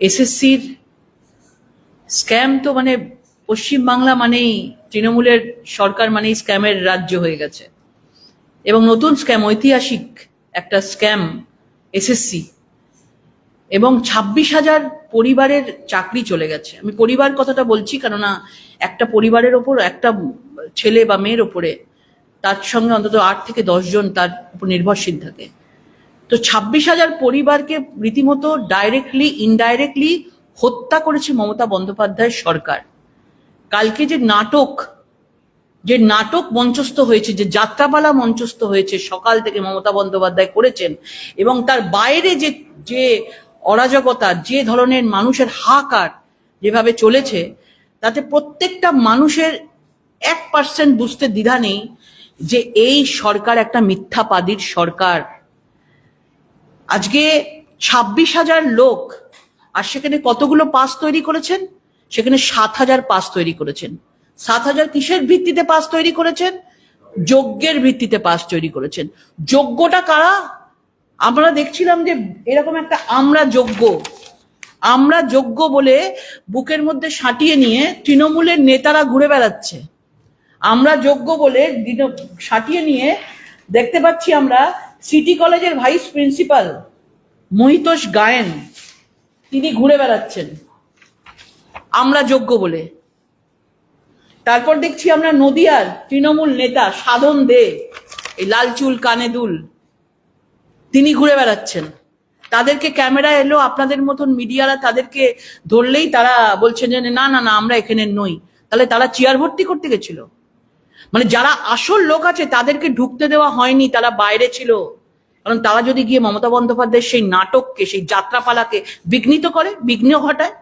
এসএসসির স্ক্যাম তো মানে পশ্চিমবাংলা মানেই তৃণমূলের সরকার মানেই স্ক্যামের রাজ্য হয়ে গেছে। এবং নতুন স্ক্যাম ঐতিহাসিক একটা স্ক্যাম এসএসসি এবং ছাব্বিশ হাজার পরিবারের চাকরি চলে গেছে। আমি পরিবার কথাটা বলছি কেননা একটা পরিবারের ওপর, একটা ছেলে বা মেয়ের ওপরে তার সঙ্গে অন্তত আট থেকে জন তার উপর নির্ভরশীল থাকে। তো ছাব্বিশ হাজার পরিবারকে রীতিমতো ডাইরেক্টলি ইনডাইরেক্টলি হত্যা করেছে মমতা বন্দ্যোপাধ্যায়ের সরকার। কালকে যে নাটক যে নাটক মঞ্চস্থ হয়েছে, যে যাত্রাপালা মঞ্চস্থ হয়েছে, সকাল থেকে মমতা বন্দ্যোপাধ্যায় করেছেন এবং তার বাইরে যে যে অরাজকতা, যে ধরনের মানুষের হাহাকার যেভাবে চলেছে, তাতে প্রত্যেকটা মানুষের এক পার্সেন্ট বুঝতে দ্বিধা নেই যে এই সরকার একটা মিথ্যাবাদীর সরকার। আজকে ছাব্বিশ হাজার লোক, আর সেখানে কতগুলো পাস তৈরি করেছেন? সেখানে সাত হাজার পাস তৈরি করেছেন। সাত হাজার কিসের ভিত্তিতে পাস তৈরি করেছেন? যজ্ঞের ভিত্তিতে পাস তৈরি করেছেন। যোগ্যটা কারা? আমরা দেখছিলাম যে এরকম একটা আমরা যোগ্য আমরা যোগ্য বলে বুকের মধ্যে সাঁটিয়ে নিয়ে তৃণমূলের নেতারা ঘুরে বেড়াচ্ছে। আমরা যোগ্য বলে সাঁটিয়ে নিয়ে দেখতে পাচ্ছি আমরা সিটি কলেজের ভাইস প্রিন্সিপাল মহিতোষ গায়েন, তিনি ঘুরে বেড়াচ্ছেন। আমরা যোগ্য বলে। তারপর দেখছি আমরা নদিয়ার তৃণমূল নেতা সাধন দে, এই লাল চুল, কানে দুল, তিনি ঘুরে বেড়াচ্ছেন। তাদেরকে ক্যামেরা এলো, আপনাদের মতন মিডিয়ারা তাদেরকে ধরলেই তারা বলছেন যে, না না না, আমরা এখানে নই। তাহলে তারা চেয়ার ভর্তি করতে গেছিল। মানে যারা আসল লোক আছে, তাদেরকে ঢুকতে দেওয়া হয়নি, তারা বাইরে ছিল। কারণ তারা যদি গিয়ে মমতা বন্দ্যোপাধ্যায়ের সেই নাটককে, সেই যাত্রাপালাকে বিঘ্নিত করে, বিঘ্ন ঘটায়,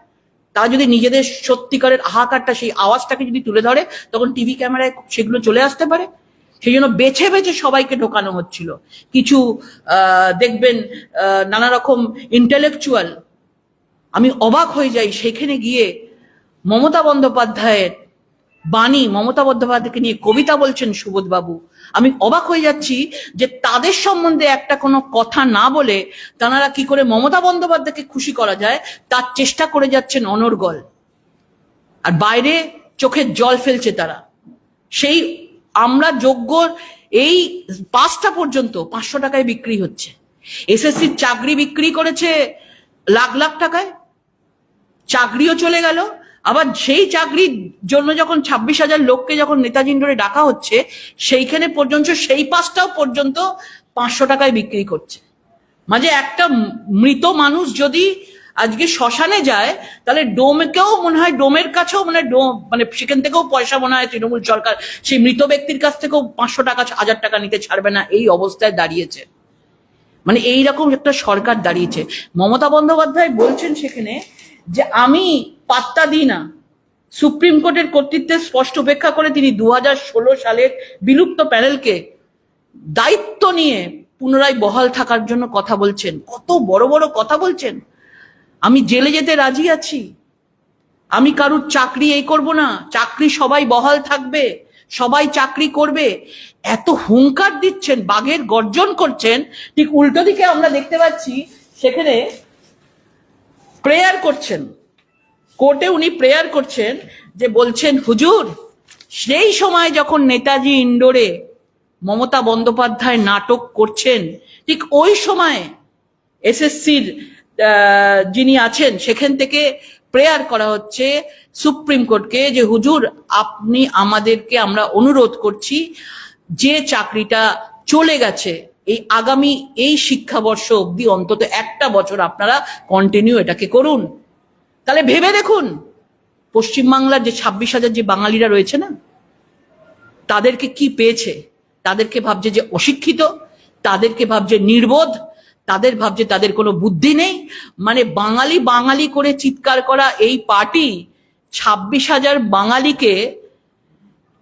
তারা যদি নিজেদের সত্যিকারের হাহাকারটা সেই আওয়াজটাকে যদি তুলে ধরে, তখন টিভি ক্যামেরায় সেগুলো চলে আসতে পারে। সেই জন্য বেছে বেছে সবাইকে ঢোকানো হচ্ছিল। কিছু দেখবেন নানা রকম ইন্টেলেকচুয়াল আমি অবাক হয়ে যাই সেখানে গিয়ে মমতা বন্দ্যোপাধ্যায়ের বাণী মমতা বন্দ্যোপাধ্যায়কে নিয়ে কবিতা বলছেন সুবোধবাবু। আমি অবাক হয়ে যাচ্ছি যে তাদের সম্বন্ধে একটা কোনো কথা না বলে তারা কি করে মমতা বন্দ্যোপাধ্যায়কে খুশি করা যায়, তার চেষ্টা করে যাচ্ছেন অনর্গল। আর বাইরে চোখের জল ফেলছে তারা। সেই আমরা যোগ্য এই পাঁচটা পর্যন্ত পাঁচশো টাকায় বিক্রি হচ্ছে। এসএসসির চাকরি বিক্রি করেছে লাখ লাখ টাকায়। চাকরিও চলে গেল আবার সেই চাকরির জন্য যখন ছাব্বিশ হাজার লোককে যখন নেতাজি ইন্ডোরে ডাকা হচ্ছে, সেইখানে পর্যন্ত, সেই পাঁচটাও পর্যন্ত পাঁচশো টাকায় বিক্রি করছে। মাঝে একটা মৃত মানুষ যদি আজকে শ্মশানে যায়, তাহলে ডোমকেও মনে হয়, ডোমের কাছেও মানে ডোম মানে সেখান থেকেও পয়সা মনে হয় তৃণমূল সরকার। সেই মৃত ব্যক্তির কাছ থেকেও পাঁচশো টাকা, হাজার টাকা নিতে ছাড়বে না, এই অবস্থায় দাঁড়িয়েছে। মানে এইরকম একটা সরকার দাঁড়িয়েছে। মমতা বন্দ্যোপাধ্যায় বলছেন সেখানে যে আমি পাত্তা দিই না। সুপ্রিম কোর্টের কর্তৃত্বের স্পষ্ট উপেক্ষা করে তিনি দু সালের বিলুপ্ত প্যানেলকে দায়িত্ব নিয়ে পুনরায় বহাল থাকার জন্য কথা বলছেন। কত বড় বড় কথা বলছেন। আমি জেলে যেতে রাজি আছি। আমি কারুর চাকরি এই করব না। চাকরি সবাই বহাল থাকবে। সবাই চাকরি করবে। এত হুঙ্কার দিচ্ছেন, বাঘের গর্জন করছেন। ঠিক উল্টো দিকে আমরা দেখতে পাচ্ছি, সেখানে প্রেয়ার করছেন। কোর্টে উনি প্রেয়ার করছেন যে বলছেন, হুজুর, সেই সময় যখন নেতাজি ইন্ডোরে মমতা বন্দ্যোপাধ্যায় নাটক করছেন, ঠিক ওই সময় এসএসসির যিনি আছেন, সেখান থেকে প্রেয়ার করা হচ্ছে সুপ্রিম কোর্টকে যে, হুজুর, আপনি আমাদেরকে আমরা অনুরোধ করছি, যে চাকরিটা চলে গেছে এই আগামী, এই শিক্ষাবর্ষ অবধি অন্তত একটা বছর আপনারা কন্টিনিউ এটাকে করুন। তাহলে ভেবে দেখুন, পশ্চিমবাংলার যে ছাব্বিশ হাজার যে বাঙালিরা রয়েছে না, তাদেরকে কি পেয়েছে? তাদেরকে ভাবছে যে অশিক্ষিত, তাদেরকে ভাবছে নির্বোধ, তাদের ভাবছে তাদের কোনো বুদ্ধি নেই। মানে বাঙালি বাঙালি করে চিৎকার করা এই পার্টি ছাব্বিশ হাজার বাঙালিকে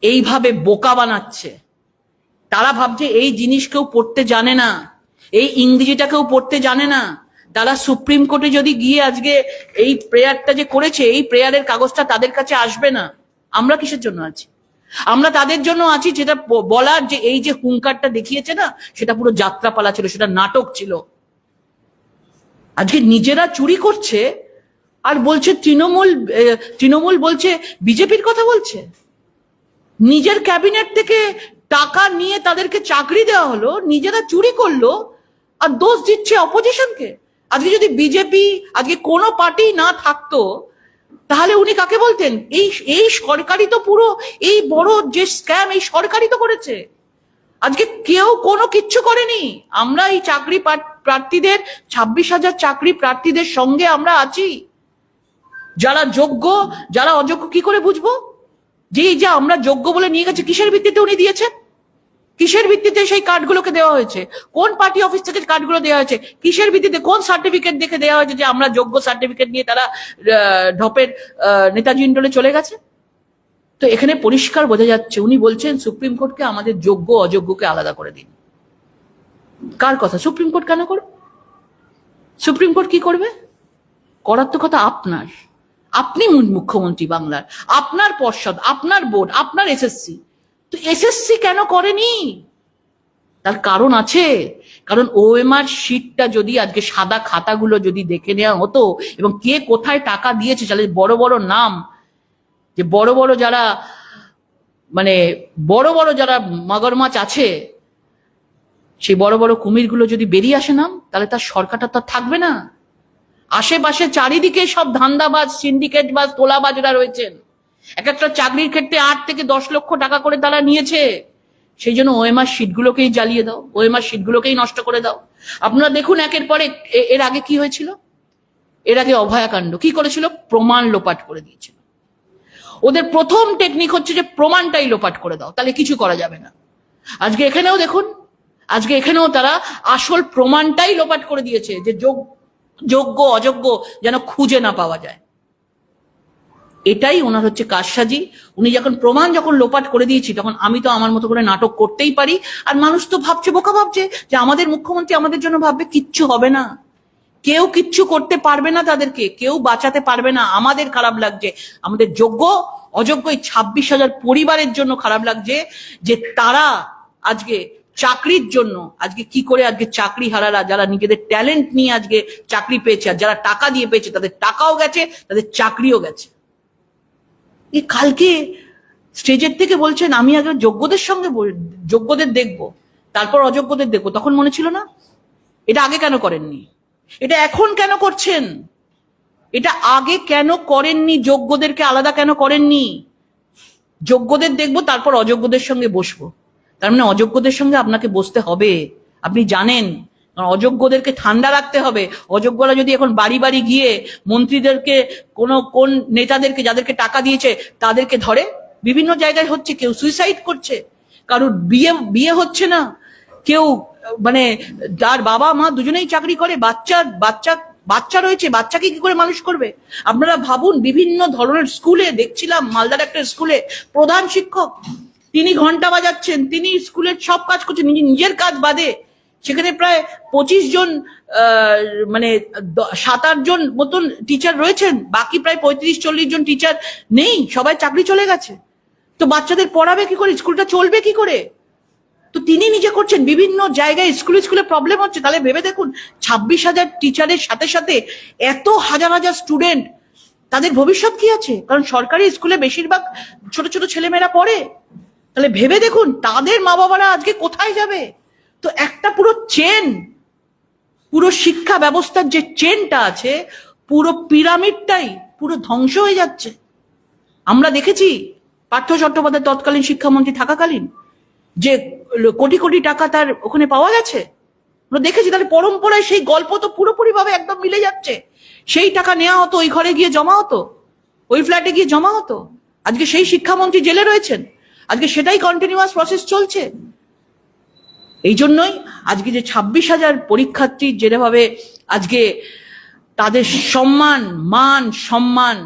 এইভাবে বোকা বানাচ্ছে। তারা ভাবছে এই জিনিস কেউ পড়তে জানে না, এই ইংরেজিটা কেউ পড়তে জানে না। তারা সুপ্রিম কোর্টে যদি গিয়ে আজকে এই প্রেয়ারটা যে করেছে, এই প্রেয়ারের কাগজটা তাদের কাছে আসবে না। আমরা কিসের জন্য আছি? আমরা তাদের জন্য আছি যেটা বলার যে এই যে হুঙ্কারটা দেখিয়েছে না, সেটা পুরো যাত্রাপালা ছিল, সেটা নাটক ছিল। আজকে নিজেরা চুরি করছে আর বলছে তৃণমূল তৃণমূল বলছে, বিজেপির কথা বলছে। নিজের ক্যাবিনেট থেকে টাকা নিয়ে তাদেরকে চাকরি দেওয়া হলো, নিজেরা চুরি করল আর দোষ দিচ্ছে অপোজিশনকে আজকে যদি বিজেপি আজকে কোনো পার্টি না থাকতো, তাহলে উনি কাকে বলতেন? এই এই সরকারই তো পুরো এই বড় যে স্ক্যাম এই সরকারই তো করেছে। আজকে কেউ কোনো কিচ্ছু করেনি। আমরা এই চাকরি প্রার্থীদের, ছাব্বিশ হাজার চাকরি প্রার্থীদের সঙ্গে আমরা আছি। যারা যোগ্য, যারা অযোগ্য, কি করে বুঝব? যে এই যে আমরা যোগ্য বলে নিয়ে গেছে, কিসের ভিত্তিতে উনি দিয়েছেন? কিসের ভিত্তিতে সেই কার্ডগুলোকে দেওয়া হয়েছে? কোন পার্টি অফিস থেকে কার্ডগুলো দেওয়া হয়েছে? কিসের ভিত্তিতে কোন সার্টিফিকেট দেখে দেওয়া হয়েছে যে আমরা যোগ্য সার্টিফিকেট নিয়ে তারা ঢপের নেতাজি ইন্ডোলে চলে গেছে? তো এখানে পরিষ্কার বোঝা যাচ্ছে, উনি বলছেন সুপ্রিম কোর্টকে আমাদের যোগ্য অযোগ্যকে আলাদা করে দিন। কার কথা? সুপ্রিম কোর্ট কেন করবে? সুপ্রিম কোর্ট কি করবে? করার তো কথা আপনার। আপনি মুখ্যমন্ত্রী বাংলার। আপনার পর্ষদ, আপনার বোর্ড, আপনার এসএসসি। তো এসএসসি কেন করেনি? তার কারণ আছে। কারণ ওএমআর শিটটা যদি আজকে সাদা খাতাগুলো যদি দেখে নেওয়া হতো এবং কে কোথায় টাকা দিয়েছে তাহলে বড় বড় নাম, যে বড় বড় যারা মানে বড় বড় যারা মাগরমাছ আছে, সেই বড় বড় কুমিরগুলো যদি বেরিয়ে আসে নাম, তাহলে তার সরকারটা তো থাকবে না। আশেপাশে চারিদিকে সব ধান্দাবাজ সিন্ডিকেট বাজ, তোলাবাজরা রয়েছেন। এক একটা চাকরির ক্ষেত্রে আট থেকে দশ লক্ষ টাকা করে তারা নিয়েছে। সেই জন্য ওএমআর শিটগুলোকেই জ্বালিয়ে দাও, ওএমআর শিটগুলোকেই নষ্ট করে দাও। আপনারা দেখুন একের পর এর আগে কি হয়েছিল? এর আগে অভয়াকাণ্ড কি করেছিল? প্রমাণ লোপাট করে দিয়েছিল। ওদের প্রথম টেকনিক হচ্ছে যে প্রমাণটাই লোপাট করে দাও, তাহলে কিছু করা যাবে না। আজকে এখানেও দেখুন, আজকে এখানেও তারা আসল প্রমাণটাই লোপাট করে দিয়েছে যে যোগ- যোগ্য, অযোগ্য যেন খুঁজে না পাওয়া যায়। এটাই ওনার হচ্ছে কারসাজি। উনি যখন প্রমাণ যখন লোপাট করে দিয়েছি, তখন আমি তো আমার মতো করে নাটক করতেই পারি। আর মানুষ তো ভাবছে, বোকা ভাবছে যে আমাদের মুখ্যমন্ত্রী আমাদের জন্য ভাববে, কিচ্ছু হবে না। কেউ কিচ্ছু করতে পারবে না তাদেরকে, কেউ বাঁচাতে পারবে না। আমাদের খারাপ লাগছে। আমাদের যোগ্য, অযোগ্য এই ছাব্বিশ হাজার পরিবারের জন্য খারাপ লাগছে যে তারা আজকে চাকরির জন্য, আজকে কি করে আজকে চাকরি হারারা যারা নিজেদের ট্যালেন্ট নিয়ে আজকে চাকরি পেয়েছে, আর যারা টাকা দিয়ে পেয়েছে, তাদের টাকাও গেছে, তাদের চাকরিও গেছে। এই কালকে স্টেজের থেকে বলছেন, আমি আগে যোগ্যদের সঙ্গে যোগ্যদের দেখব। তারপর অযোগ্যদের দেখব। তখন মনে ছিল না? এটা আগে কেন করেননি? এটা এখন কেন করছেন? এটা আগে কেন করেননি? যোগ্যদেরকে আলাদা কেন করেননি? যোগ্যদের দেখব, তারপর অযোগ্যদের সঙ্গে বসবো। তার মানে অযোগ্যদের সঙ্গে আপনাকে বসতে হবে। আপনি জানেন অযোগ্যদেরকে ঠান্ডা রাখতে হবে। অযোগ্যরা যদি এখন বাড়ি বাড়ি গিয়ে মন্ত্রীদেরকে, কোন কোন নেতাদেরকে যাদেরকে টাকা দিয়েছে, তাদেরকে ধরে। বিভিন্ন জায়গায় হচ্ছে কেউ সুইসাইড করছে। কারোর বিয়ে বিয়ে হচ্ছে না। কেউ মানে যার বাবা মা দুজনেই চাকরি করে, বাচ্চা বাচ্চা বাচ্চা রয়েছে, বাচ্চাকে কি করে মানুষ করবে? আপনারা ভাবুন, বিভিন্ন ধরনের স্কুলে, দেখছিলাম মালদার একটা স্কুলে প্রধান শিক্ষক, তিনি ঘণ্টা বাজাচ্ছেন, তিনি স্কুলের সব কাজ করছেন, নিজে নিজের কাজ বাদে সেখানে প্রায় পঁচিশ জন মানে সাত আট জন মতন টিচার রয়েছেন। বাকি প্রায় পঁয়ত্রিশ, চল্লিশ জন টিচার নেই। সবাই চাকরি চলে গেছে। তো বাচ্চাদের পড়াবে কি করে? স্কুলটা চলবে কি করে? তো তিনি নিজে করছেন। বিভিন্ন জায়গায় স্কুলে স্কুলে প্রবলেম হচ্ছে। তাহলে ভেবে দেখুন, ছাব্বিশ হাজার টিচারের সাথে সাথে এত হাজার হাজার স্টুডেন্ট তাদের ভবিষ্যৎ কি আছে? কারণ সরকারি স্কুলে বেশিরভাগ ছোট ছোট ছেলেমেয়েরা পড়ে। তাহলে ভেবে দেখুন, তাদের মা বাবারা আজকে কোথায় যাবে? তো একটা পুরো চেন পুরো শিক্ষা ব্যবস্থার যে চেনটা আছে, পুরো পিরামিডটাই পুরো ধ্বংস হয়ে যাচ্ছে। আমরা দেখেছি পার্থ চট্টোপাধ্যায় তৎকালীন শিক্ষামন্ত্রী থাকাকালীন যে কোটি কোটি টাকা তার ওখানে পাওয়া গেছে। আমরা দেখেছি তাহলে পরম্পরায় সেই গল্প তো পুরোপুরি ভাবে একদম মিলে যাচ্ছে। সেই টাকা নেওয়া হতো, ওই ঘরে গিয়ে জমা হতো, ওই ফ্ল্যাটে গিয়ে জমা হতো। আজকে সেই শিক্ষামন্ত্রী জেলে রয়েছেন। আজকে সেটাই কন্টিনিউয়াস প্রসেস চলছে। এই জন্যই আজকে যে ছাব্বিশ হাজার পরীক্ষার্থী যেভাবে আজকে তাদের সম্মান, মান, সম্মান,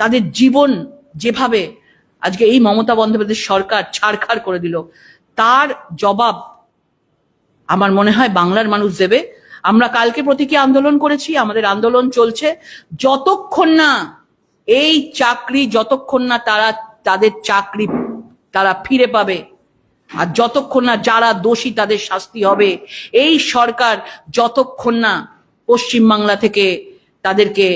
তাদের জীবন যেভাবে আজকে এই মমতা বন্দ্যোপাধ্যায় সরকার ছাড়খাড় করে দিল, তার জবাব আমার মনে হয় বাংলার মানুষ দেবে। আমরা কালকে প্রতীকী আন্দোলন করেছি, আমাদের আন্দোলন চলছে। যতক্ষণ না এই চাকরি, যতক্ষণ না তারা, তাদের চাকরি তারা ফিরে পাবে আর যতক্ষণ না যারা দোষী তাদের শাস্তি হবে, এই সরকার যতক্ষণ না পশ্চিমবাংলা থেকে তাদেরকে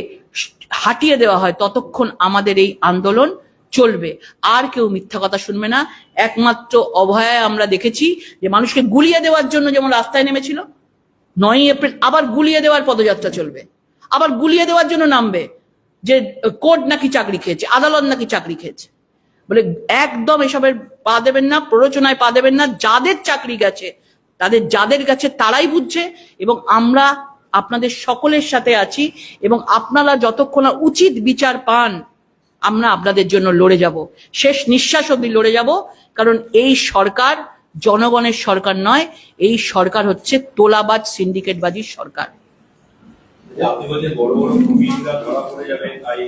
হাটিয়ে দেওয়া হয়, ততক্ষণ আমাদের এই আন্দোলন চলবে। আর কেউ মিথ্যা কথা শুনবে না। একমাত্র অভয়ায় আমরা দেখেছি যে মানুষকে গুলিয়ে দেওয়ার জন্য যেমন রাস্তায় নেমেছিল, নয়ই এপ্রিল আবার গুলিয়ে দেওয়ার পদযাত্রা চলবে। আবার গুলিয়ে দেওয়ার জন্য নামবে যে কোর্ট নাকি চাকরি খেয়েছে, আদালত নাকি চাকরি খেয়েছে। বলে একদম এসবের পা দেবেন না, প্ররোচনায় পা দেবেন না, যাদের চাকরি গেছে, তাদের, যাদের কাছে তারাই বুঝছে এবং আমরা আপনাদের সকলের সাথে আছি এবং আপনারা যতক্ষণ উচিত বিচার পান, আমরা আপনাদের জন্য লড়ে যাব। শেষ নিঃশ্বাস অব্দি লড়ে যাব, কারণ এই সরকার জনগণের সরকার নয়, এই সরকার হচ্ছে তোলাবাজ, সিন্ডিকেটবাজির সরকার। আপনি বড় বড় ধরা পড়ে যাবে, তাই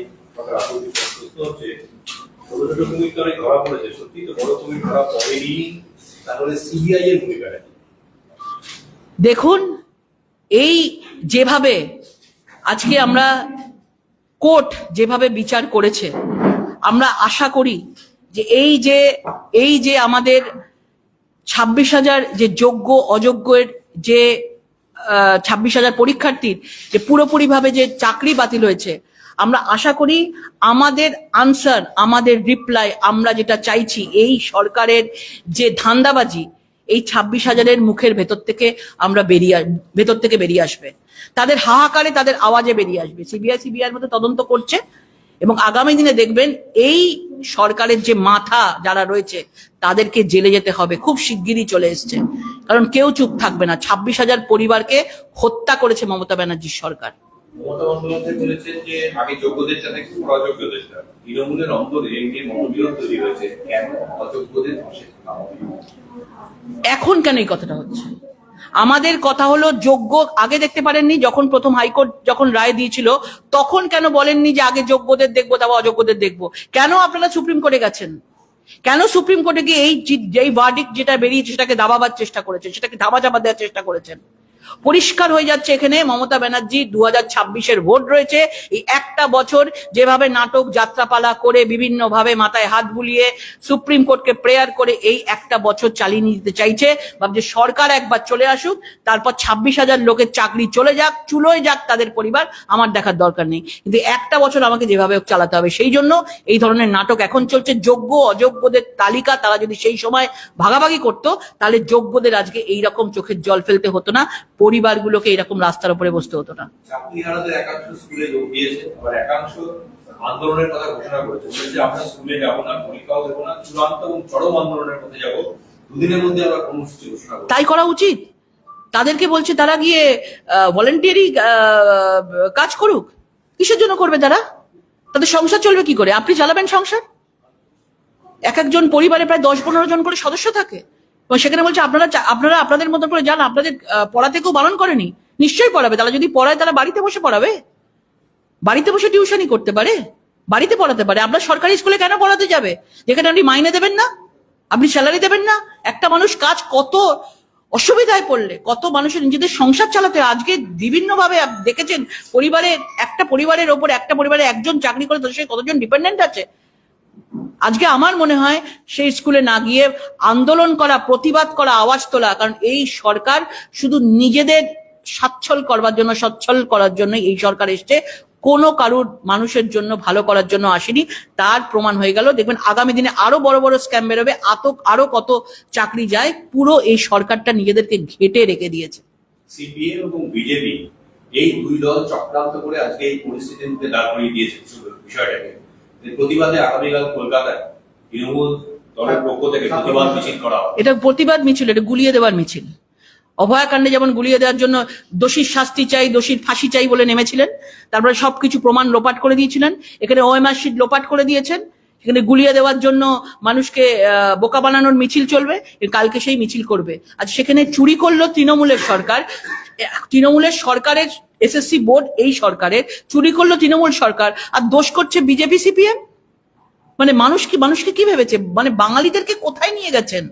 অনেক ধরা পড়েছে সত্যি তো বড় ধরা পড়েনি তাহলে সিবিআই এর ভূমিকাটা? দেখুন, এই যেভাবে আজকে আমরা কোর্ট যেভাবে বিচার করেছে, আমরা আশা করি যে এই যে এই যে আমাদের ছাব্বিশ হাজার যে যোগ্য, অযোগ্যের যে ছাব্বিশ হাজার পরীক্ষার্থীর যে পুরোপুরিভাবে যে চাকরি বাতিল হয়েছে আমরা আশা করি আমাদের আনসার আমাদের রিপ্লাই আমরা যেটা চাইছি, এই সরকারের যে ধান্দাবাজি, এই ছাব্বিশ হাজারের মুখের ভেতর থেকে আমরা বেরিয়ে, ভেতর থেকে বেরিয়ে আসবে। তাদের হাহাকারে তাদের আওয়াজে বেরিয়ে আসবে। সিবিআই সিবিআই মধ্যে তদন্ত করছে এবং আগামী দিনে দেখবেন এই সরকারের যে মাথা যারা রয়েছে, তাদেরকে জেলে যেতে হবে। খুব শিগগিরই চলে এসছে। কারণ কেউ চুপ থাকবে না। ছাব্বিশ হাজার পরিবারকে হত্যা করেছে মমতা ব্যানার্জির সরকার। মমতা বন্দ্যোপাধ্যায় বলেছেন যে, আগে যোগ্যদের সাথে অযোগ্যদের সাথে তৃণমূলের অন্তরে মতবিরোধ তৈরি হয়েছে। কেন অযোগ্যদের এখন কেন এই কথাটা হচ্ছে। আমাদের কথা হলো, যোগ্য আগে দেখতে পারেননি, যখন প্রথম হাইকোর্ট যখন রায় দিয়েছিল, তখন কেন বলেননি যে, আগে যোগ্যদের দেখব, তারপর অযোগ্যদের দেখব? কেন আপনারা সুপ্রিম কোর্টে গেছেন? কেন সুপ্রিম কোর্টে গিয়ে এই যেই ভার্ডিক যেটা বেরিয়েছে, সেটাকে দাবাবার চেষ্টা করেছেন? সেটাকে ধাবা চাপা দেওয়ার চেষ্টা করেছেন? পরিষ্কার হয়ে যাচ্ছে এখানে। মমতা ব্যানার্জি দু হাজার ভোট রয়েছে। এই একটা বছর যেভাবে নাটক, যাত্রাপালা করে বিভিন্ন ভাবে মাথায় হাত বুলিয়ে সুপ্রিম কোর্টকে প্রেয়ার করে এই একটা বছর চালিয়ে নিয়ে যেতে চাইছে। ভাবছে সরকার একবার চলে আসুক, তারপর ছাব্বিশ হাজার লোকের চাকরি চলে যাক, চুলোয় যাক তাদের পরিবার, আমার দেখার দরকার নেই। কিন্তু একটা বছর আমাকে যেভাবে চালাতে হবে, সেই জন্য এই ধরনের নাটক এখন চলছে। যোগ্য, অযোগ্যদের তালিকা তারা যদি সেই সময় ভাগাভাগি করতো, তাহলে যোগ্যদের আজকে এইরকম চোখের জল ফেলতে হতো না। পরিবারগুলোকে এরকম রাস্তার উপরে বসতে হতো না। চাকরিহারাদের একাংশ স্কুলে যোগ দিয়েছে আবার একাংশ আন্দোলনের কথা ঘোষণা করেছে বলেছে আমরা স্কুলে যাব না পরীক্ষাও দেবো না চূড়ান্ত এবং চরম আন্দোলনের মধ্যে যাব। দুদিনের মধ্যে আমরা কর্মসূচি ঘোষণা তাই করা উচিত। তাদেরকে বলছে তারা গিয়ে ভলেন্টিয়ারি কাজ করুক। কিসের জন্য করবে তারা? তাদের সংসার চলবে কি করে? আপনি চালাবেন সংসার? এক একজন পরিবারে প্রায় দশ পনেরো জন করে সদস্য থাকে। এবং সেখানে বলছে, আপনারা আপনারা আপনাদের মতো করে যান, আপনাদের পড়াতে কেউ বারণ করেনি। নিশ্চয়ই পড়াবে। তারা যদি পড়ায়, তারা বাড়িতে বসে পড়াবে। বাড়িতে বসে টিউশনই করতে পারে। বাড়িতে পড়াতে পারে। আপনার সরকারি স্কুলে কেন পড়াতে যাবে? যেখানে আপনি মাইনে দেবেন না, আপনি স্যালারি দেবেন না। একটা মানুষ কাজ কত অসুবিধায় পড়লে, কত মানুষের নিজেদের সংসার চালাতে আজকে বিভিন্ন ভাবে দেখেছেন পরিবারে একটা পরিবারের ওপর একটা পরিবারে একজন চাকরি করে তাদের কতজন ডিপেন্ডেন্ট আছে? আজকে আমার মনে হয় সেই স্কুলে না গিয়ে আন্দোলন করা, প্রতিবাদ করা, আওয়াজ তোলা, কারণ এই সরকার শুধু নিজেদের সচ্ছল করবার জন্য, সচ্ছল করার জন্য এই সরকার এসছে। কোনো কারুর মানুষের জন্য ভালো করার জন্য আসেনি। তার প্রমাণ হয়ে গেল। দেখবেন আগামী দিনে আরও বড় বড় স্ক্যাম বেরোবে, আতক আরও কত চাকরি যায়, পুরো এই সরকারটা নিজেদেরকে ঘেটে রেখে দিয়েছে। সিপিএম এবং বিজেপি এই দুই দল চক্রান্ত করে আজকে এই পরিস্থিতির মধ্যে দাঁড় করিয়ে দিয়েছে। বিষয়টাকে। যে প্রতিবাদে আগামীকাল কলকাতায় তৃণমূল দলের পক্ষ থেকে প্রতিবাদ মিছিল। করা হবে। এটা প্রতিবাদ মিছিল এটা গুলিয়ে দেওয়ার মিছিল। অভয়াকাণ্ডে যেমন গুলিয়ে দেওয়ার জন্য দোষীর শাস্তি চাই দোষীর ফাঁসি চাই বলে নেমেছিলেন তারপরে সবকিছু প্রমাণ লোপাট করে দিয়েছিলেন এখানে ওএমআর লোপাট করে দিয়েছেন এখানে গুলিয়ে দেওয়ার জন্য মানুষকে আহ, বোকা বানানোর মিছিল চলবে কালকে সেই মিছিল করবে। আর সেখানে চুরি করল তৃণমূলের সরকার তৃণমূলের সরকারের এসএসসি বোর্ড এই সরকারের, চুরি করল তৃণমূল সরকার, আর দোষ করছে বিজেপি সিপিএম মানে মানুষ কি, মানুষকে কি ভেবেছে? মানে বাঙালিদেরকে কোথায় নিয়ে গেছেন?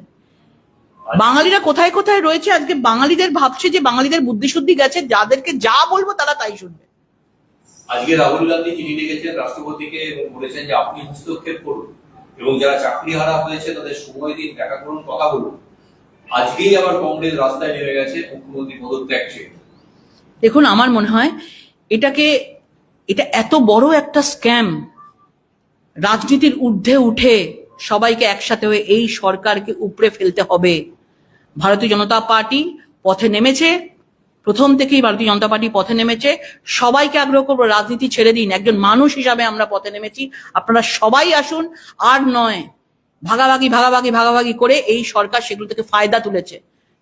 বাঙালিরা কোথায় কোথায় রয়েছে? আজকে বাঙালিদের ভাবছে যে বাঙালিদের বুদ্ধিশুদ্ধি গেছে, যাদেরকে যা বলব তারা তাই শুনবে। আজকে রাহুল গান্ধী চিঠি লিখেছেন, রাষ্ট্রপতিকে বলেছেন যে আপনি হস্তক্ষেপ করুন এবং যারা চাকরি হারা হয়েছে তাদের সময় দিন, দেখা করুন, কথা বলুন। আজকেই আবার কংগ্রেস রাস্তায় নেমে গেছে, মুখ্যমন্ত্রী পদত্যাগ চেয়ে। দেখুন, আমার মনে হয় এটাকে, এটা এত বড় একটা স্ক্যাম। রাজনীতির ঊর্ধ্বে উঠে সবাইকে একসাথে হয়ে এই সরকারকে উপড়ে ফেলতে হবে। ভারতীয় জনতা পার্টি পথে নেমেছে। প্রথম থেকেই ভারতীয় জনতা পার্টি পথে নেমেছে। সবাইকে আগ্রহ করব, রাজনীতি ছেড়ে দিন। একজন মানুষ হিসাবে আমরা পথে নেমেছি। আপনারা সবাই আসুন, আর নয়, ভাগাভাগি ভাগাভাগি ভাগাভাগি করে এই সরকার সেগুলো থেকে ফায়দা তুলেছে।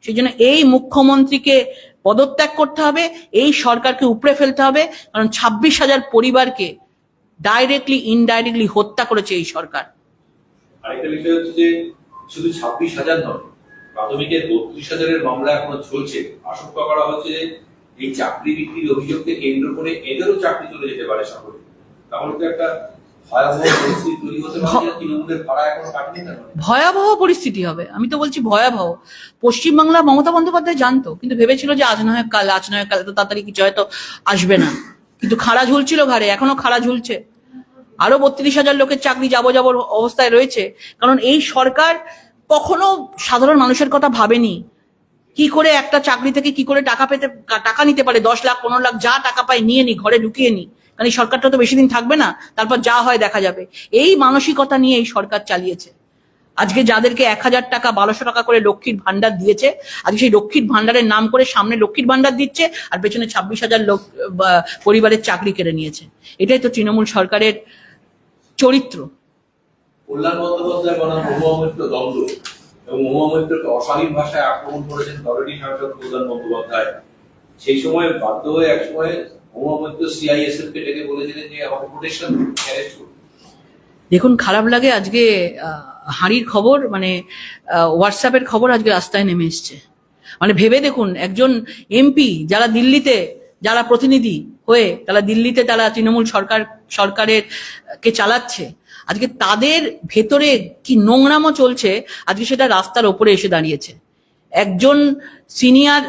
সেই জন্য এই মুখ্যমন্ত্রীকে পদত্যাগ করতে হবে, এই সরকারকে উপড়ে ফেলতে হবে, কারণ ছাব্বিশ হাজার পরিবারকে ডাইরেক্টলি ইনডাইরেক্টলি হত্যা করেছে এই সরকার। আরেকটা বিষয় হচ্ছে যে শুধু ছাব্বিশ হাজার নয় প্রাথমিকের বত্রিশ হাজারের মামলা এখনও চলছে। আশঙ্কা করা হচ্ছে যে এই চাকরি বিক্রির অভিযোগকে কেন্দ্র করে এদেরও চাকরি চলে যেতে পারে সকলে তাহলে তো একটা ভয়াবহ পরিস্থিতি হবে। আমি তো বলছি ভয়াবহ। পশ্চিমবাংলা মমতা বন্দ্যোপাধ্যায় জানতো কিন্তু ভেবেছিল যে আজ নয় কাল আজ নয় কাল এত তাড়াতাড়ি কিছু হয়তো আসবে না। কিন্তু খাড়া ঝুলছিল ঘাড়ে এখনও খাড়া ঝুলছে। আরও বত্রিশ হাজার লোকের চাকরি যাব যাব অবস্থায় রয়েছে। কারণ এই সরকার কখনো সাধারণ মানুষের কথা ভাবেনি। কি করে একটা চাকরি থেকে কি করে টাকা পেতে টাকা নিতে পারে? দশ লাখ পনেরো লাখ যা টাকা পায় নিয়ে নি ঘরে ঢুকিয়ে নি। কারণ এই সরকারটা তো বেশি দিন থাকবে না, তারপর যা হয় দেখা যাবে। এই মানসিকতা নিয়ে এই সরকার চালিয়েছে। আজকে যাদেরকে এক হাজার টাকা, বারোশো টাকা করে লক্ষ্মীর ভান্ডার দিয়েছে, আজকে সেই লক্ষ্মীর ভান্ডারের নাম করে সামনে লক্ষ্মীর ভান্ডার দিচ্ছে, আর পেছনে ছাব্বিশ হাজার লোক পরিবারের চাকরি কেড়ে নিয়েছে। এটাই তো তৃণমূল সরকারের চরিত্র। ভাষায় আক্রমণ করেছেন সেই সময় বাধ্য হয়ে এক সময় দেখুন, খারাপ লাগে আজকে হাঁড়ির খবর মানে হোয়াটসঅ্যাপের খবর আজকে রাস্তায় নেমে এসছে। মানে ভেবে দেখুন, একজন এমপি যারা দিল্লিতে, যারা প্রতিনিধি হয়ে, তারা দিল্লিতে তারা তৃণমূল সরকার, সরকারের কে চালাচ্ছে, আজকে তাদের ভেতরে কি নোংরামো চলছে, আজকে সেটা রাস্তার ওপরে এসে দাঁড়িয়েছে। একজন সিনিয়র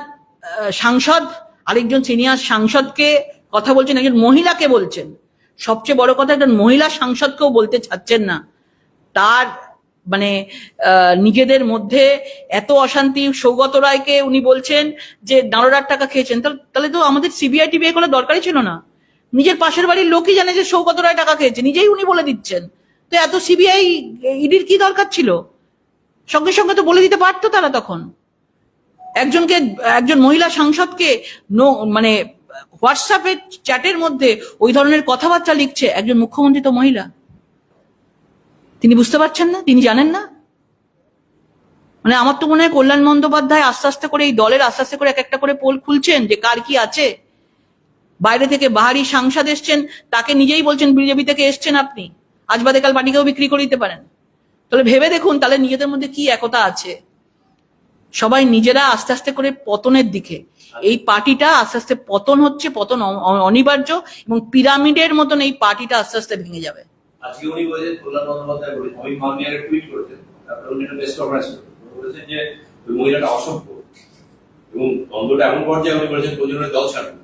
সাংসদ আরেকজন সিনিয়র সাংসদকে কথা বলছেন, একজন মহিলাকে বলছেন। সবচেয়ে বড় কথা, একজন মহিলা সাংসদকেও বলতে চাচ্ছেন না। তার মানে নিজেদের মধ্যে এত অশান্তি, সৌগত রায়কে উনি বলছেন যে দাঁড়ার টাকা খেয়েছেন। তাহলে- তো আমাদের সিবিআই টিবিআই করার দরকারই ছিল না। নিজের পাশের বাড়ির লোকই জানে যে, সৌগত রায় টাকা খেয়েছে। নিজেই উনি বলে দিচ্ছেন। তো এত সিবিআই ইডির কি দরকার ছিল? সঙ্গে সঙ্গে তো বলে দিতে পারতো তারা তখন। একজনকে, একজন মহিলা সাংসদকে নো মানে হোয়াটসঅ্যাপের চ্যাটের মধ্যে ওই ধরনের কথাবার্তা লিখছে একজন মুখ্যমন্ত্রী তো মহিলা। তিনি বুঝতে পারছেন না? তিনি জানেন না? মানে আমার তো মনে হয় কল্যাণ বন্দ্যোপাধ্যায় আস্তে আস্তে করে এই দলের আস্তে আস্তে করে এক একটা করে পোল খুলছেন যে কার কি আছে। বাইরে থেকে বাহারি সাংসদ এসছেন, তাকে নিজেই বলছেন বিজেপি থেকে এসছেন আপনি। আজ বাদে কাল পার্টিকেও বিক্রি করে দিতে পারেন। তাহলে ভেবে দেখুন, তাহলে নিজেদের মধ্যে কি একতা আছে? সবাই নিজেরা আস্তে আস্তে করে পতনের দিকে। এই পার্টিটা আস্তে আস্তে পতন হচ্ছে পতন অ- অ- অনিবার্য এবং পিরামিডের মতন এই পার্টিটা আস্তে আস্তে ভেঙে যাবে। আজকে উনি বলেছেন কল্যাণ বন্দ্যোপাধ্যায় বলেছেন অমিত মালনিয়ার টুইট করেছেন। তারপরে উনি একটা প্রেস কনফারেন্স বলেছেন যে ওই মহিলাটা অসভ্য। এবং দ্বন্দ্বটা এমন পর্যায়ে উনি বলেছেন প্রয়োজনে দল ছাড়বেন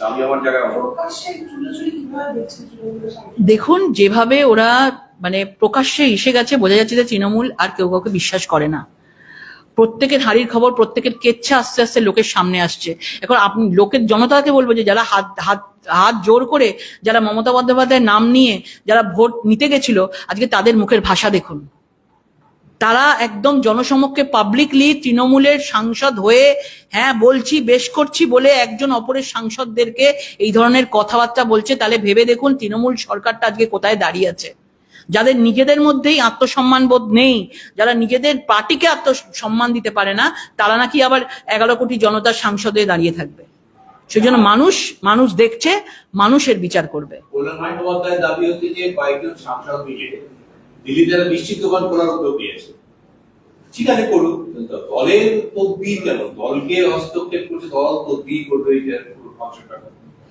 আমি আমার জায়গায় অসভ্য প্রকাশ্যে চুলোচুরি কীভাবে দেখছেন তৃণমূলের সামনে? দেখুন যেভাবে ওরা মানে প্রকাশ্যে এসে গেছে বোঝা যাচ্ছে যে তৃণমূল আর কেউ কাউকে বিশ্বাস করে না। প্রত্যেকের হাড়ির খবর, প্রত্যেকের কেচ্ছা আস্তে আস্তে লোকের সামনে আসছে। এখন আপনি, লোকের জনতাকে বলব যে যারা হাত হাত হাত জোর করে যারা মমতা বন্দ্যোপাধ্যায়ের নাম নিয়ে যারা ভোট নিতে গেছিল, আজকে তাদের মুখের ভাষা দেখুন। তারা একদম জনসমক্ষে পাবলিকলি তৃণমূলের সাংসদ হয়ে হ্যাঁ বলছি, বেশ করছি বলে একজন অপরের সাংসদদেরকে এই ধরনের কথাবার্তা বলছে, তাহলে ভেবে দেখুন তৃণমূল সরকারটা আজকে কোথায় দাঁড়িয়ে আছে। যাদের নিজেদের মধ্যেই আত্মসম্মান বোধ নেই, যারা নিজেদের পার্টিকে আত্মসম্মান দিতে পারে না, তারা নাকি আবার এগারো কোটি জনতার সাংসদে দাঁড়িয়ে থাকবে। সেই জন্য মানুষ মানুষ দেখছে, মানুষের বিচার করবে। ঠিক আছে, করুক দলের কেন দলকে হস্তক্ষেপ করছে, দল করবে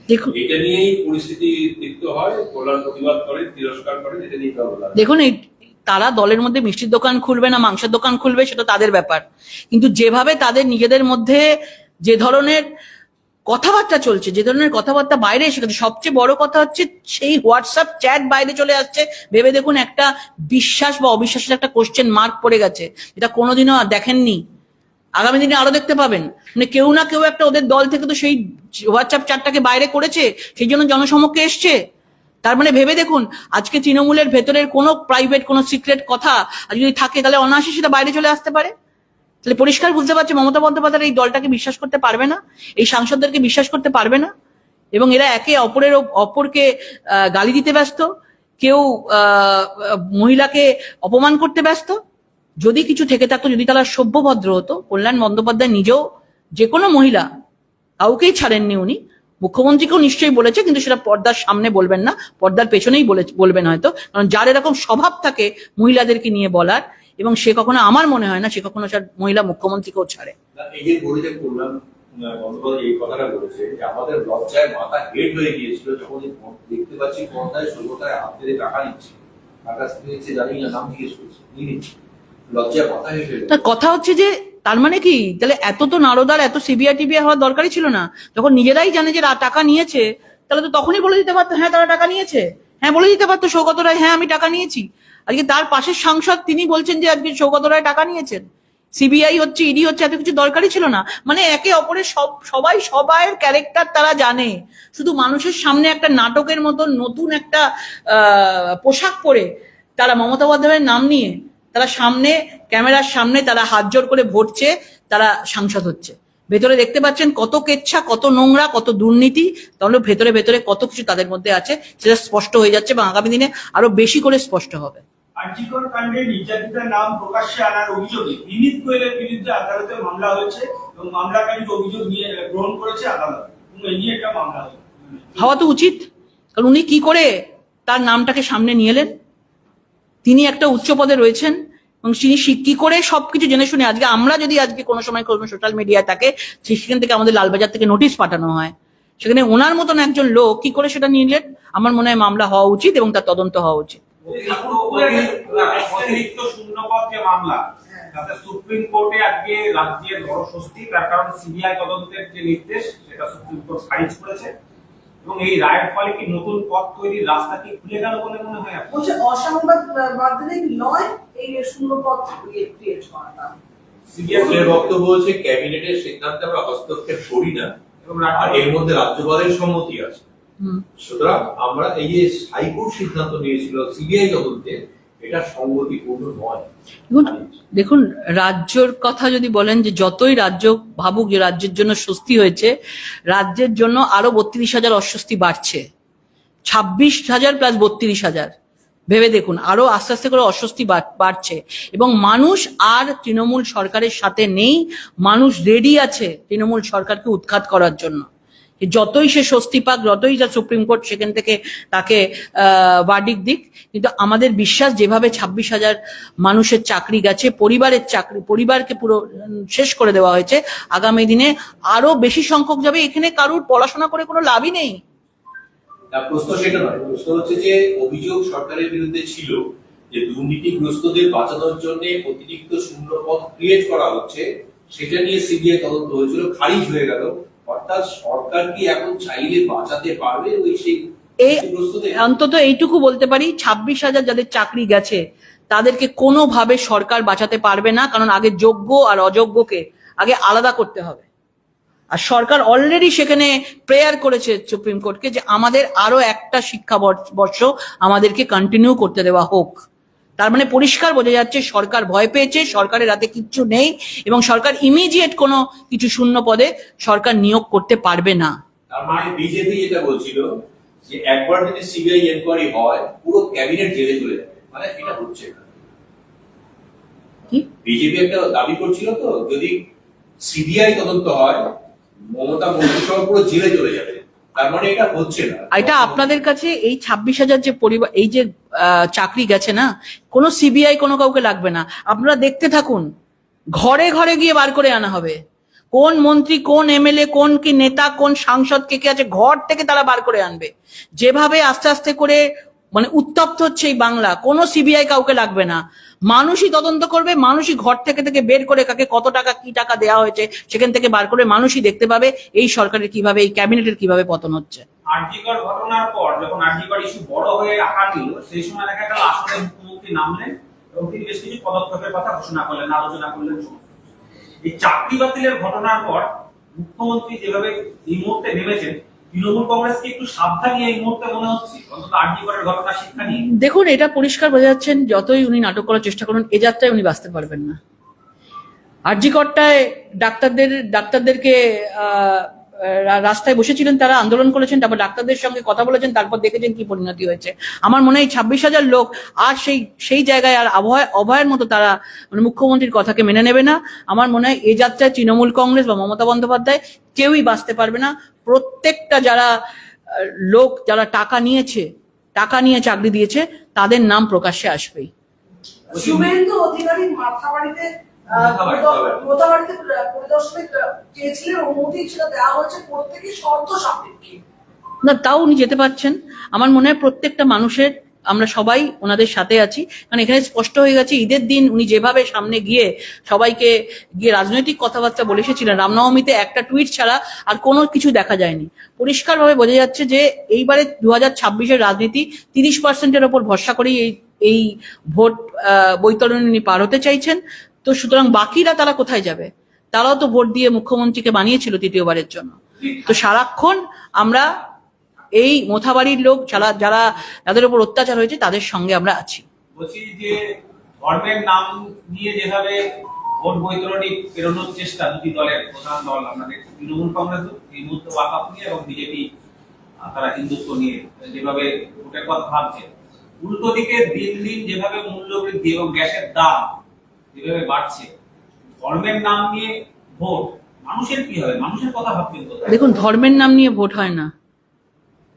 দেখুন এটা নিয়েই পরিস্থিতি তিক্ত হয় কল্যাণ প্রতিবাদ করে তিরস্কার করে এটা নিয়ে দেখুন এই তারা দলের মধ্যে মিষ্টির দোকান খুলবে না মাংসের দোকান খুলবে সেটা তাদের ব্যাপার। কিন্তু যেভাবে তাদের নিজেদের মধ্যে যে ধরনের কথাবার্তা চলছে যে ধরনের কথাবার্তা বাইরে এসে গেছে সবচেয়ে বড় কথা হচ্ছে সেই হোয়াটসঅ্যাপ চ্যাট বাইরে চলে আসছে। ভেবে দেখুন একটা বিশ্বাস বা অবিশ্বাসের একটা কোশ্চেন মার্ক পড়ে গেছে যেটা কোনোদিনও দেখেননি। আগামী দিনে আরও দেখতে পাবেন। মানে কেউ না কেউ একটা ওদের দল থেকে তো সেই হোয়াটসঅ্যাপ চারটাকে বাইরে করেছে, সেই জন্য জনসমক্ষে এসছে। তার মানে ভেবে দেখুন, আজকে তৃণমূলের ভেতরের কোনো প্রাইভেট কোনো সিক্রেট কথা যদি থাকে তাহলে অনায়াসে সেটা বাইরে চলে আসতে পারে। তাহলে পরিষ্কার বুঝতে পারছে, মমতা বন্দ্যোপাধ্যায় এই দলটাকে বিশ্বাস করতে পারবে না, এই সাংসদদেরকে বিশ্বাস করতে পারবে না, এবং এরা একে অপরের অপরকে গালি দিতে ব্যস্ত, কেউ মহিলাকে অপমান করতে ব্যস্ত। যদি কিছু থেকে থাকতো, যদি তারা সভ্যভদ্র হতো, কল্যাণ বন্দ্যোপাধ্যায় নিজেও যে কোনো মহিলা কাউকেই ছাড়েননি উনি। মুখ্যমন্ত্রীকেও নিশ্চয়ই বলেছে, কিন্তু সেটা পর্দার সামনে বলবেন না। পর্দার পেছনেই বলে, বলবেন হয়তো। কারণ যার এরকম স্বভাব থাকে মহিলাদেরকে নিয়ে বলার, এবং সে কখনো আমার মনে হয় না, সে কখনো মহিলা মুখ্যমন্ত্রীকেও ছাড়ে। এই আমাদের লজ্জায় মাথা হয়ে গিয়েছিল যখন দেখতে পাচ্ছি পর্দায় হাত টাকা নিচ্ছে। নিচ্ছে জানি না নাম জিজ্ঞেস নিয়ে নিচ্ছে। তার কথা হচ্ছে যে, তার মানে কি? তাহলে এত তো নারদার এত সিবিআই টিবিআই হওয়ার দরকারই ছিল না। যখন নিজেরাই জানে যে টাকা নিয়েছে, তাহলে তো তখনই বলে দিতে পারতো হ্যাঁ তারা টাকা নিয়েছে। হ্যাঁ বলে দিতে পারতো সৌগত রায় হ্যাঁ আমি টাকা নিয়েছি। আজকে তার পাশের সাংসদ তিনি বলছেন যে, আজকে সৌগত রায় টাকা নিয়েছেন। সিবিআই হচ্ছে, ইডি হচ্ছে, এত কিছু দরকারই ছিল না। মানে একে অপরের সব, সবাই সবাইয়ের ক্যারেক্টার তারা জানে। শুধু মানুষের সামনে একটা নাটকের মতো নতুন একটা পোশাক পরে তারা মমতা বন্দ্যোপাধ্যায়ের নাম নিয়ে তারা সামনে ক্যামেরার সামনে তারা হাত জোর করে ভরছে তারা সাংসদ হচ্ছে। ভেতরে দেখতে পাচ্ছেন কত কেচ্ছা কত নোংরা কত দুর্নীতি তাহলে ভেতরে ভেতরে কত কিছু তাদের মধ্যে আছে সেটা স্পষ্ট হয়ে যাচ্ছে এবং আগামী দিনে আরও বেশি করে স্পষ্ট হবে। আর্জিকর কাণ্ডে নির্যাতিতার নাম প্রকাশ্যে আনার অভিযোগে বিনীত গোয়েলের বিরুদ্ধে আদালতে মামলা হয়েছে এবং মামলাকারীর অভিযোগ নিয়ে গ্রহণ করেছে আদালত। এবং এ নিয়ে একটা মামলা হওয়া তো উচিত। কারণ উনি কি করে তার নামটাকে সামনে নিয়ে এলেন? তিনি একটা উচ্চ পদে রয়েছেন এবং তিনি কি করে সবকিছু জেনে শুনে আজকে, আমরা যদি আজকে কোনো সময় কোনো সোশ্যাল মিডিয়ায় থাকে সেখান থেকে আমাদের লালবাজার থেকে নোটিশ পাঠানো হয়, সেখানে ওনার মতন একজন লোক কি করে সেটা নিলেন? আমার মনে হয় মামলা হওয়া উচিত এবং তার তদন্ত হওয়া উচিত। সিবিআই তদন্তের যে নির্দেশ সেটা সুপ্রিম কোর্ট খারিজ করেছে এবং এই রায়ের ফলে কি নতুন পথ তৈরির রাস্তা কি খুলে গেল বলে মনে হয় বলছে অসংবাদ মাধ্যমিক নয় এই শূন্য পথ ক্রিয়েট করাটা কোর্টের বক্তব্য হচ্ছে ক্যাবিনেটের সিদ্ধান্তে আমরা হস্তক্ষেপ করি না। এবং আর এর মধ্যে রাজ্যপালের সম্মতি আছে। সুতরাং আমরা এই যে হাইকোর্ট সিদ্ধান্ত নিয়েছিল সিবিআই তদন্তে এটা সংগতিপূর্ণ নয়। দেখুন রাজ্যর কথা যদি বলেন যে যতই রাজ্য ভাবুক যে রাজ্যের জন্য স্বস্তি হয়েছে রাজ্যের জন্য আরও বত্রিশ হাজার অস্বস্তি বাড়ছে। ছাব্বিশ হাজার প্লাস বত্রিশ হাজার। ভেবে দেখুন আরও আস্তে আস্তে করে অস্বস্তি বাড়- বাড়ছে। এবং মানুষ আর তৃণমূল সরকারের সাথে নেই মানুষ রেডি আছে তৃণমূল সরকারকে উৎখাত করার জন্য। যতই সে স্বস্তি পাক, যতই যা সুপ্রিম কোর্ট সেখান থেকে তাকে ওয়ার্ডিক দিক, কিন্তু আমাদের বিশ্বাস যেভাবে ছাব্বিশ হাজার মানুষের চাকরি গেছে, পরিবারের চাকরি, পরিবারকে পুরো শেষ করে দেওয়া হয়েছে, আগামী দিনে আরও বেশি সংখ্যক যাবে, এখানে কারুর পড়াশোনা করে কোনো লাভই নেই। প্রশ্ন সেটা নয়, প্রশ্ন হচ্ছে যে অভিযোগ সরকারের বিরুদ্ধে ছিল যে দুর্নীতিগ্রস্তদের বাঁচানোর জন্য অতিরিক্ত শূন্য পদ ক্রিয়েট করা হচ্ছে, সেটা নিয়ে সিবিআই তদন্ত হয়েছিল, খারিজ হয়ে গেল। অর্থাৎ সরকার কি এখন চাইলে বাঁচাতে পারবে ওই সেই অন্তত এইটুকু বলতে পারি ছাব্বিশ হাজার যাদের চাকরি গেছে তাদেরকে কোনোভাবে সরকার বাঁচাতে পারবে না কারণ আগে যোগ্য আর অযোগ্যকে আগে আলাদা করতে হবে। আর সরকার অলরেডি সেখানে প্রেয়ার করেছে সুপ্রিম কোর্টকে যে আমাদের আরও একটা শিক্ষা বর- বর্ষ আমাদেরকে কন্টিনিউ করতে দেওয়া হোক। তার মানে পরিষ্কার বোঝা যাচ্ছে সরকার ভয় পেয়েছে সরকারের হাতে কিচ্ছু নেই এবং সরকার ইমিডিয়েট কোনো কিছু শূন্য পদে সরকার নিয়োগ করতে পারবে না। তার মানে বিজেপি যেটা বলছিল যে একবার যদি সিবিআই এনকোয়ারি হয় পুরো ক্যাবিনেট জেলে চলে যাবে। মানে এটা হচ্ছে বিজেপি একটা দাবি করছিল তো যদি সিবিআই তদন্ত হয় মমতা মন্ত্রিসভা পুরো জেলে চলে যাবে। মানে এটা আপনাদের কাছে এই ছাব্বিশ হাজার যে পরিবার এই যে চাকরি গেছে না, কোনো সিবিআই কোনো কাউকে লাগবে না। আপনারা দেখতে থাকুন। ঘরে ঘরে গিয়ে বার করে আনা হবে। কোন মন্ত্রী, কোন এমএলএ, কোন কি নেতা, কোন সাংসদ, কে কে আছে, ঘর থেকে তারা বার করে আনবে। যেভাবে আস্তে আস্তে করে মানে উত্তপ্ত হচ্ছে এই বাংলা। কোনো সিবিআই কাউকে লাগবে না। মানুষই তদন্ত করবে, মানুষই ঘর থেকে থেকে বের করে কাকে কত টাকা, কি টাকা দেওয়া হয়েছে, সেখান থেকে বার করে মানুষই দেখতে পাবে এই সরকারের কীভাবে, এই ক্যাবিনেটের কীভাবে পতন হচ্ছে। ঘটনার পর যখন আরজিকর ইস্যু বড় হয়ে সেই সময় দেখা গেল আসলে মুখ্যমন্ত্রী নামলেন এবং তিনি বেশ কিছু পদক্ষেপের কথা ঘোষণা করলেন, আলোচনা করলেন। এই চাকরি বাতিলের ঘটনার পর মুখ্যমন্ত্রী যেভাবে এই মুহূর্তে নেমেছেন দেখুন, এটা পরিষ্কার বোঝা যাচ্ছেন যতই উনি নাটক করার চেষ্টা করুন, এ যাত্রায় উনি বাঁচতে পারবেন না। আরজিকরটায় ডাক্তারদের, ডাক্তারদেরকে রাস্তায় বসেছিলেন, তারা আন্দোলন করেছেন, তারপর ডাক্তারদের সঙ্গে কথা বলেছেন, তারপর দেখেছেন কি পরিণতি হয়েছে। আমার মনে হয় ছাব্বিশ হাজার লোক আর সেই সেই জায়গায় আর আবহাওয়া অভয়ের মতো তারা মানে মুখ্যমন্ত্রীর কথাকে মেনে নেবে না। আমার মনে হয় এ যাত্রায় তৃণমূল কংগ্রেস বা মমতা বন্দ্যোপাধ্যায় কেউই বাঁচতে পারবে না। প্রত্যেকটা যারা লোক যারা টাকা নিয়েছে টাকা নিয়ে চাকরি দিয়েছে তাদের নাম প্রকাশ্যে আসবেই। শুভেন্দু অধিকারী মাথাবাড়িতে আহ, মাথাবাড়ি, মাথাবাড়ি। মোতাবাড়িতে পরিদর্শনে চেয়েছিলেন অনুমতি ছিল দেওয়া হয়েছে প্রত্যেকে শর্ত সাপেক্ষে। না তাও উনি যেতে পারছেন। আমার মনে হয় প্রত্যেকটা মানুষের আমরা সবাই ওনাদের সাথে আছি। কারণ এখানে স্পষ্ট হয়ে গেছে, ঈদের দিন উনি যেভাবে সামনে গিয়ে সবাইকে গিয়ে রাজনৈতিক কথাবার্তা বলে এসেছিলেন, রামনবমীতে একটা টুইট ছাড়া আর কোনো কিছু দেখা যায়নি। পরিষ্কারভাবে বোঝা যাচ্ছে যে এইবারে দু হাজার ছাব্বিশের রাজনীতি তিরিশ পার্সেন্টের ওপর ভরসা করেই এই এই ভোট বৈতরণী পার হতে চাইছেন। তো সুতরাং বাকিরা তারা কোথায় যাবে? তারাও তো ভোট দিয়ে মুখ্যমন্ত্রীকে বানিয়েছিল তৃতীয়বারের জন্য। তো সারাক্ষণ আমরা এই মোথাবাড়ির লোক যারা যারা যাদের উপর অত্যাচার হয়েছে তাদের সঙ্গে আমরা আছি। বলছি যে ধর্মের নাম নিয়ে যেভাবে ভোট বৈতরণী পেরোনোর চেষ্টা দুটি দলের প্রধান দল আমরা দেখছি তৃণমূল কংগ্রেস এই মুহূর্তে ওয়াকাপ নিয়ে এবং বিজেপি তারা হিন্দুত্ব নিয়ে যেভাবে ভোটের কথা ভাবছে। উল্টো দিকে দিন দিন যেভাবে মূল্য বৃদ্ধি এবং গ্যাসের দাম যেভাবে বাড়ছে ধর্মের নাম নিয়ে ভোট মানুষের কি হবে? মানুষের কথা ভাবছেন দেখুন ধর্মের নাম নিয়ে ভোট হয় না।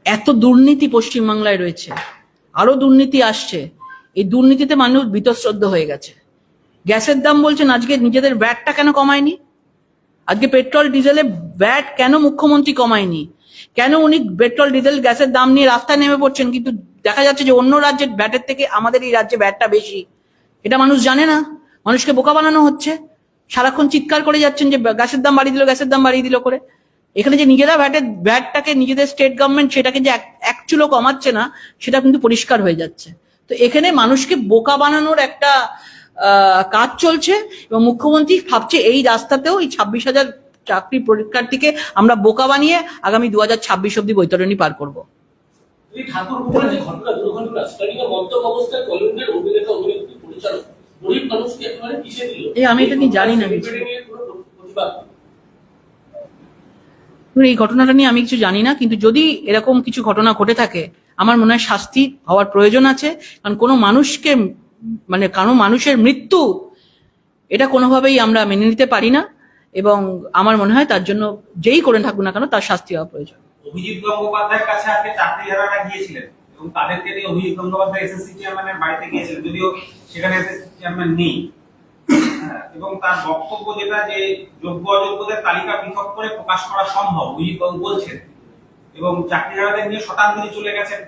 এত দুর্নীতি পশ্চিমবাংলায় রয়েছে, আরও দুর্নীতি আসছে, এই দুর্নীতিতে মানুষ বীতশ্রদ্ধ হয়ে গেছে। গ্যাসের দাম বলছেন, আজকে নিজেদের ভ্যাটটা কেন কমায়নি? আজকে পেট্রোল, ডিজেলে ভ্যাট কেন মুখ্যমন্ত্রী কমায়নি? কেন উনি পেট্রোল, ডিজেল, গ্যাসের দাম নিয়ে রাস্তায় নেমে পড়ছেন? কিন্তু দেখা যাচ্ছে যে অন্য রাজ্যের ভ্যাটের থেকে আমাদের এই রাজ্যে ভ্যাটটা বেশি। এটা মানুষ জানে না। মানুষকে বোকা বানানো হচ্ছে। সারাক্ষণ চিৎকার করে যাচ্ছেন যে গ্যাসের দাম বাড়িয়ে দিল, গ্যাসের দাম বাড়িয়ে দিল করে। এখানে যে নিজেরা ভ্যাটের ভ্যাটটাকে নিজেদের স্টেট গভর্নমেন্ট সেটাকে যে চুলো কমাচ্ছে না সেটা কিন্তু পরিষ্কার হয়ে যাচ্ছে। তো এখানে মানুষকে বোকা বানানোর একটা কাজ চলছে এবং মুখ্যমন্ত্রী ভাবছে এই রাস্তাতেও এই ছাব্বিশ হাজার চাকরি পরীক্ষার্থীকে আমরা বোকা বানিয়ে আগামী দু হাজার ছাব্বিশ অব্দি বৈতরণী পার করব। আমি এটা নিয়ে জানি না কিছু। Celebrity নিয়ে কোনো প্রতিবাদ নেই। এবার এই ঘটনাটা নিয়ে আমি কিছু জানি না, কিন্তু যদি এরকম কিছু ঘটনা ঘটে থাকে, আমার মনে হয় শাস্তি হওয়ার প্রয়োজন আছে। কারণ কোনো মানুষকে মানে কারও মানুষের মৃত্যু, এটা কোনোভাবেই আমরা মেনে নিতে পারি না। এবং আমার মনে হয় তার জন্য যেই করে থাকুক না কেন, তার শাস্তি হওয়া প্রয়োজন। অভিজিৎ গঙ্গোপাধ্যায়ের কাছে আজকে চাকরিহারারা গিয়েছিলেন এবং তাদেরকে নিয়ে অভিজিৎ গঙ্গোপাধ্যায় এসএসসি চেয়ারম্যানের বাড়িতে গিয়েছিলেন, যদিও সেখানে এসএসসি চেয়ারম্যান নেই। এবং তার বক্তব্য যেটা যে যোগ্য অযোগ্যদের তালিকা পৃথক করে প্রকাশ করা সম্ভব বাবু বলছেন। এবং চাকরিহারাদের নিয়ে চলে গেছেন।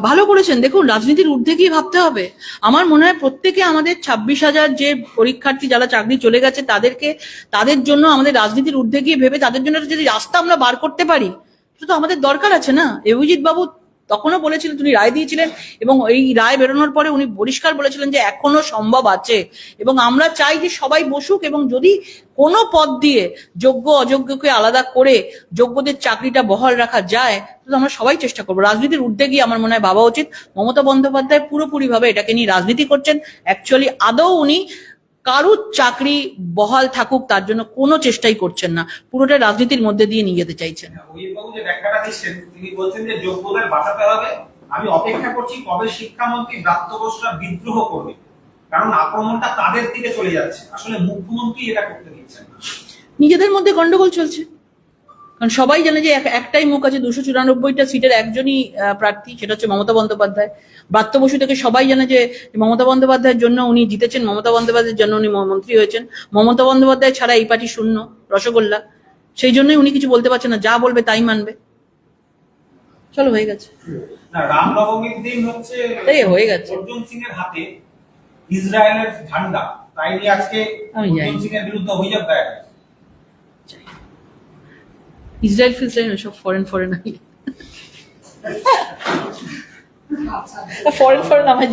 ভালো করেছেন। দেখুন রাজনীতির ঊর্ধ্বে গিয়ে ভাবতে হবে। আমার মনে হয় প্রত্যেকে আমাদের ছাব্বিশ হাজার যে পরীক্ষার্থী যারা চাকরি চলে গেছে তাদেরকে তাদের জন্য আমাদের রাজনীতির ঊর্ধ্বে গিয়ে ভেবে তাদের জন্য যদি রাস্তা আমরা বার করতে পারি তো আমাদের দরকার আছে না? অভিজিৎ বাবু তখনও বলেছিলেন, তিনি রায় দিয়েছিলেন এবং এই রায় বেরোনোর পরে উনি পরিষ্কার বলেছিলেন যে এখনও সম্ভব আছে। এবং আমরা চাই যে সবাই বসুক এবং যদি কোনো পদ দিয়ে যোগ্য অযোগ্যকে আলাদা করে যোগ্যদের চাকরিটা বহাল রাখা যায় তো আমরা সবাই চেষ্টা করব। রাজনীতির ঊর্ধ্বে গিয়ে আমার মনে হয় ভাবা উচিত মমতা বন্দ্যোপাধ্যায় পুরোপুরি ভাবে এটাকে নিয়ে রাজনীতি করছেন। অ্যাকচুয়ালি আদৌ উনি কারুর চাকরি বহাল থাকুক তার জন্য কোনো চেষ্টাই করছেন না। পুরোটা রাজনীতির মধ্যে দিয়ে নিয়ে যেতে চাইছেন। অভিজিৎ বাবু যে ব্যাখ্যাটা দিচ্ছেন তিনি বলছেন যে যোগ্যদের বাঁচাতে হবে। আমি অপেক্ষা করছি কবে শিক্ষামন্ত্রী ব্রাত্য বসুরা বিদ্রোহ করবে। কারণ আক্রমণটা তাদের দিকে চলে যাচ্ছে। আসলে মুখ্যমন্ত্রী এটা করতে দিচ্ছেন নিজেদের মধ্যে গন্ডগোল চলছে। কারণ সবাই জানে যে এক- একটাই মুখ আছে দুশো চুরানব্বইটা সিটের একজনই প্রার্থী সেটা হচ্ছে মমতা বন্দ্যোপাধ্যায়। ব্রাত্য বসু থেকে সবাই জানে যে মমতা বন্দ্যোপাধ্যায়ের জন্য উনি জিতেছেন মমতা বন্দ্যোপাধ্যায়ের জন্য উনি মন্ত্রী হয়েছেন। মমতা বন্দ্যোপাধ্যায় ছাড়া এই পার্টি শূন্য রসগোল্লা। সেই জন্যই উনি কিছু বলতে পারছেন না যা বলবে তাই মানবে। চলো হয়ে গেছে। রামনবমীর দিন হচ্ছে হয়ে গেছে। অর্জুন সিং এর হাতে ইসরায়েলের ঝান্ডা। তাই নিয়ে আজকে অর্জুন সিং এর বিরুদ্ধে অভিযোগ দায়ের। ইসরায়েল ফিসরায়েল সব ফরেন ফরেন আমি ফরেন ফরেন আমার